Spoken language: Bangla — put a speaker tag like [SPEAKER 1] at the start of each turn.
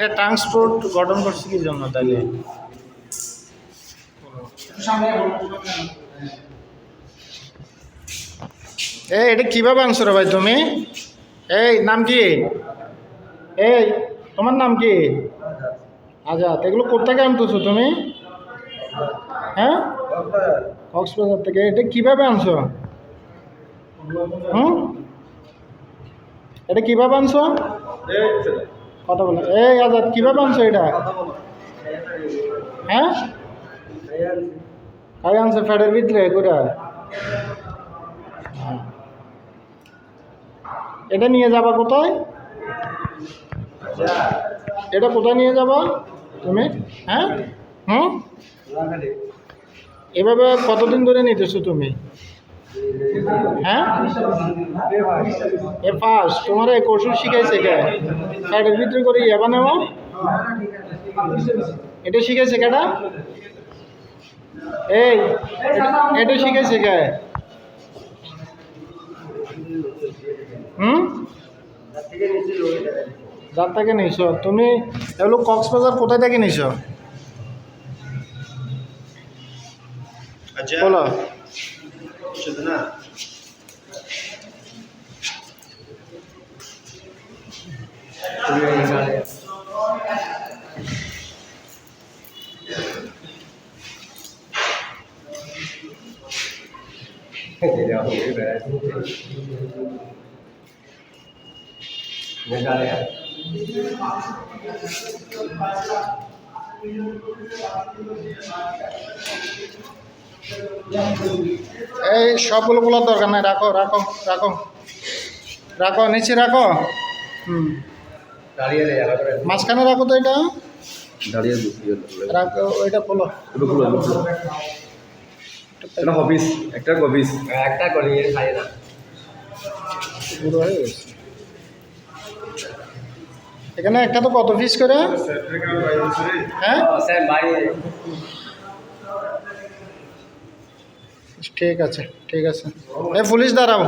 [SPEAKER 1] এটা ট্রান্সপোর্ট গঠন করছে কি জন্য তাহলে? এই, এটা কীভাবে আনছো রে ভাই তুমি? এই, নাম কি? এই, তোমার নাম কি? আজাদ। এগুলো কোথেকে আনতেছো তুমি? হ্যাঁ? কক্সবাজার থেকে। এটা কীভাবে আনছো? হুম? এটা কীভাবে আনছো? কথা বলো। এই আজাদ, কীভাবে আনছো এটা? হ্যাঁ? কাই আনছো? ফ্যাটের ভিতরে? করে এটা নিয়ে যাবা কোথায়? এটা কোথায় নিয়ে যাবা তুমি? হ্যাঁ? হুম? এভাবে কতদিন ধরে নিতেছো তুমি? হ্যাঁ? এ ফার্স্ট তোমার এই কৌশল শিখাইছে কে? ফ্যাটের ভিতরে করে ইয়াবা নেওয়া এটা শিখাইছে কেটা? এই এটা- এটা শিখাইছে কে? হুম? যার থেকে নিছ। তুমি এগুলো কক্সবাজার কোথায় থেকে নিছ? বলো।
[SPEAKER 2] 嗯好的好的谢谢嗯好的谢谢嗯好的谢谢
[SPEAKER 1] এই সবগুলো বলার দরকার নাই রাখো রাখো রাখো। রাখো নিচে রাখো। হুম। মাঝখানে রাখো তো এটা।
[SPEAKER 2] দাঁড়িয়ে
[SPEAKER 1] রাখো বলো এটা
[SPEAKER 3] হবিস একটা হবিস
[SPEAKER 2] একটা করি খাই না।
[SPEAKER 1] পুরো হয়ে গেছে। এখানে একটা তো কত পিস করে? হ্যাঁ? ঠিক আছে ঠিক আছে। এ পুলিশ দাঁড়াও।